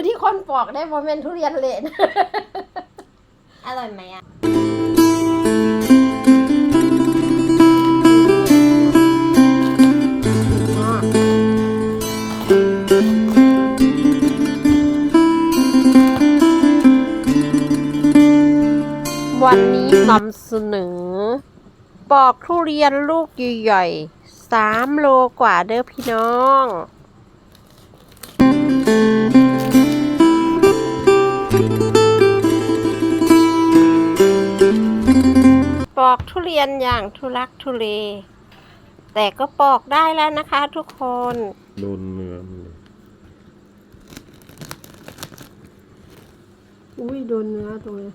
อยู่ที่คนปอกได้โมเมนทุเรียนเละอร่อยไหมอะวันนี้นำเสนอ ปอกทุเรียนลูกใหญ่ๆสามโลกว่าเด้อพี่น้อง ปอกทุเรียนอย่างทุลักทุเล แต่ก็ปอกได้แล้วนะคะทุกคนโดนเนื้อมันเลยอุ้ยโดนเนื้อตรงนี้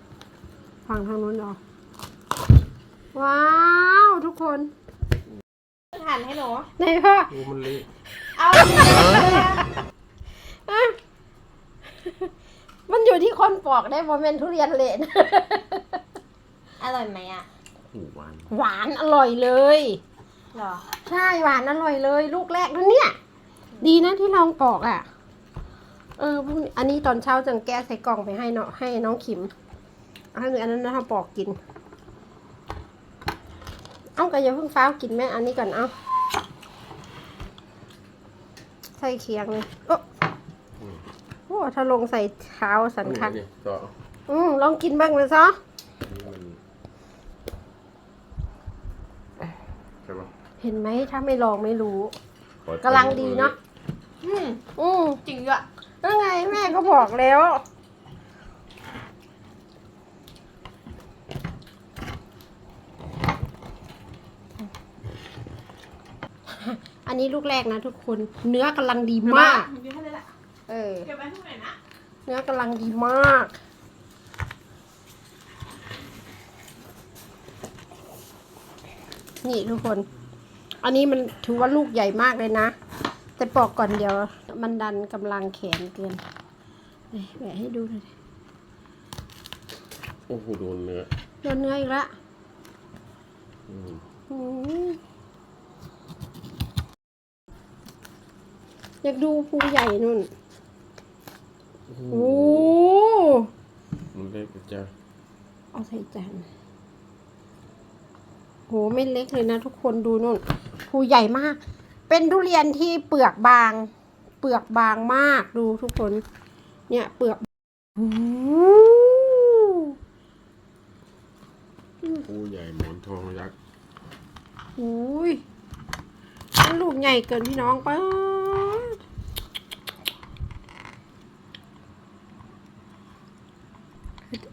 ฝั่งทางนู้นเหรอว้าว ทุกคนหั่นให้หนูไหนพ่อโอ้มันเละเอาอะมันอยู่ที่คนปอกได้โมเมนทุเรียนเละอร่อยไหมอะ หูหวานหวานอร่อยเลยหรอ ใช่หวานอร่อยเลย ลูกแรกนั่นเนี่ย ดีนะที่ลองปอกอะ เออพรุ่งนี้อันนี้ตอนเช้าจังแก้ใส่กล่องไปให้เนาะให้น้องขิมอันนี้อันนั้นนะถ้าปอกกิน เอ้าก็อย่าเพิ่งฟ้าวกินแม่อันนี้ก่อนเอาใส่เคียงเลยโอ้โอ้ถ้าลงใส่เท้าสันคักนี่ก็อืมลองกินบ้างเลยซะ นี่มัน ใช่ปะเห็นไหมถ้าไม่ลองไม่รู้ ขอกำลังดีเนาะอืมอืมจริงด้วยนั่นไงแม่ก็บอกแล้ว อันนี้ลูกแรกนะทุกคน เนื้อกำลังดีมาก เดี๋ยวให้เลยแหละเออ เก็บไว้ข้างในนะ เนื้อกำลังดีมาก นี่ทุกคน อันนี้มันถือว่าลูกใหญ่มากเลยนะ แต่ปอกก่อนเดี๋ยว มันดันกำลังแขนเกินเอ้ยแหวะให้ดูหน่อยดิโอ้โหโดนเนื้อโดนเนื้ออีกละอืมอืมอยากดูภูใหญ่นู่นโอ้โหโอ้มันเล็กจ้ะเอาใส่จาน โหไม่เล็กเลยนะทุกคนดูนู่นภูใหญ่มาก เป็นทุเรียนที่เปลือกบาง เปลือกบางมากดูทุกคน เนี่ยเปลือกโอ้ผู้ใหญ่หมอนทองยักษ์โหยมันลูกใหญ่เกินพี่น้องป้าด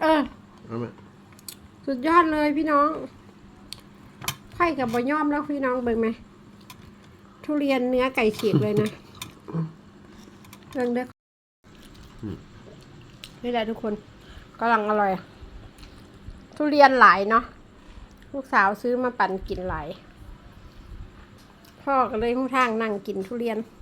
เออเอาไหมสุดยอดเลยพี่น้องไข่กับบะย่อมแล้วพี่น้องเบิ่งไหม ทุเรียนเนื้อไก่ฉีกเลยนะเรื่องเด้ออนี่แหละทุกคนกำลังอร่อย ทุเรียนหลายเนาะลูกสาวซื้อมาปั่นกินหลายพ่อก็เลยหูทางนั่งกินทุเรียนอ